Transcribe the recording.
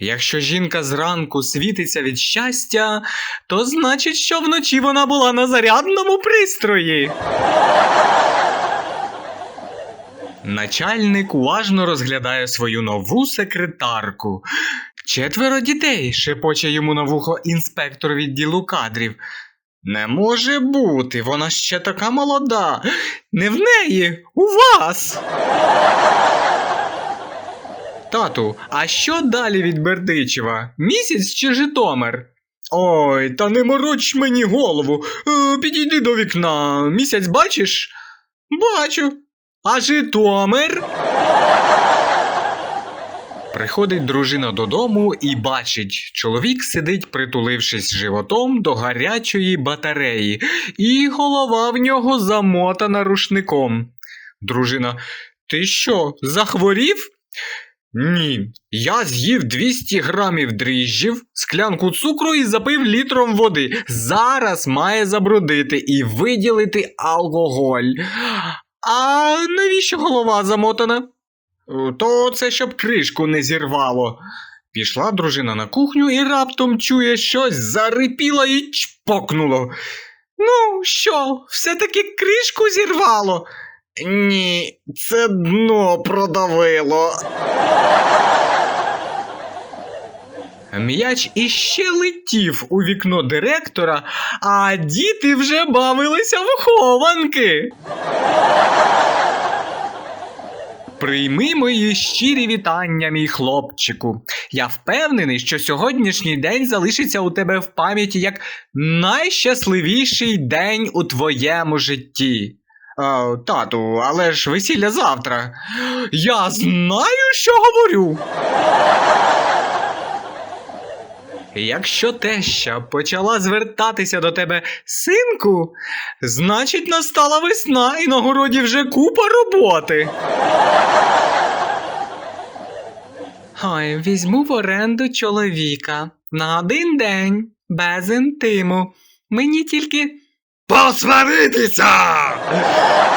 Якщо жінка зранку світиться від щастя, то значить, що вночі вона була на зарядному пристрої. Начальник уважно розглядає свою нову секретарку. Четверо дітей, шепоче йому на вухо інспектор відділу кадрів. Не може бути, вона ще така молода. Не в неї, у вас. Тату, а що далі від Бердичева? Місяць чи Житомир? Ой, та не мороч мені голову. Е, підійди до вікна. Місяць бачиш? Бачу. А Житомир? Приходить дружина додому і бачить, чоловік сидить, притулившись животом до гарячої батареї, і голова в нього замотана рушником. Дружина, ти що, захворів? Ні, я з'їв 200 грамів дріжджів, склянку цукру і запив літром води. Зараз має забрудити і виділити алкоголь. А навіщо голова замотана? То це щоб кришку не зірвало. Пішла дружина на кухню і раптом чує щось зарипіло і чпокнуло. Ну, що, все-таки кришку зірвало? Ні, це дно продавило. М'яч іще летів у вікно директора, а діти вже бавилися в хованки. Прийми мої щирі вітання, мій хлопчику. Я впевнений, що сьогоднішній день залишиться у тебе в пам'яті як найщасливіший день у твоєму житті. А, тату, але ж весілля завтра. Я знаю, що говорю. Якщо теща почала звертатися до тебе синку, значить настала весна і на городі вже купа роботи. Ой, візьму в оренду чоловіка на один день без інтиму. Мені тільки Pos Maridisa!